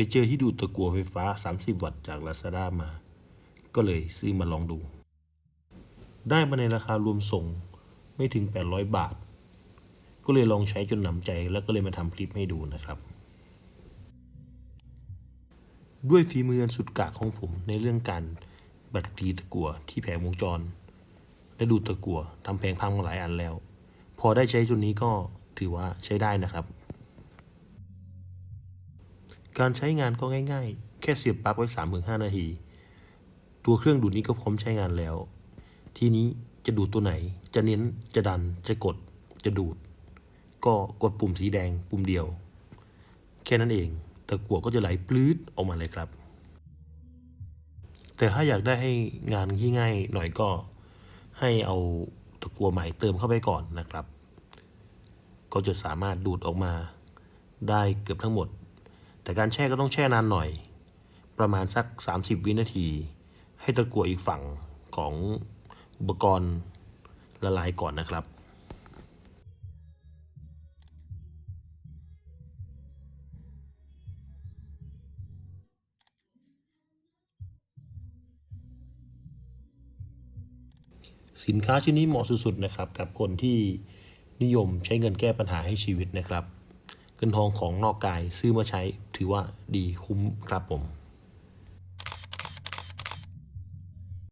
ไปเจอที่ดูดตะกัวไฟฟ้า 30 วัตต์จาก Lazada มา ก็เลยซื้อมาลองดู ได้มาในราคารวมส่งไม่ถึง 800 บาท ก็เลยลองใช้จนหนำใจแล้วก็เลยมาทำคลิปให้ดูนะครับ ด้วยฝีมืออันสุดกะของผมในเรื่องการบัดตีตะกัวที่แผงวงจร และดูดตะกัวทำแผงพังมาหลายอันแล้ว พอได้ใช้จุดนี้ก็ถือว่าใช้ได้นะครับ การใช้งานก็ง่าย ๆ แค่เสียบปลั๊กไว้3าถึงหนาที ตัวเครื่องดูดนี้ก็พร้อมใช้งานแล้ว ทีนี้จะดูดตัวไหน จะเน้น จะดัน จะกด จะดูด ก็กดปุ่มสีแดงปุ่มเดียว แค่นั้นเอง ตะกั่วก็จะไหลปลื้ดออกมาเลยครับ แต่ถ้าอยากได้ให้งานที่ง่ายหน่อยก็ให้เอาตะกั่วใหม่เติมเข้าไปก่อนนะครับ ก็จะสามารถดูดออกมาได้เกือบทั้งหมด แต่การแช่ก็ต้องแช่นานหน่อย ประมาณสัก 30 วินาที ให้ตะกั่วอีกฝั่งของอุปกรณ์ละลายก่อนนะครับสินค้าชิ้นนี้เหมาะสุดๆนะครับกับคนที่นิยมใช้เงินแก้ปัญหาให้ชีวิตนะครับ เงินทองของนอกกายซื้อมาใช้ ถือว่าดีคุ้มครับผม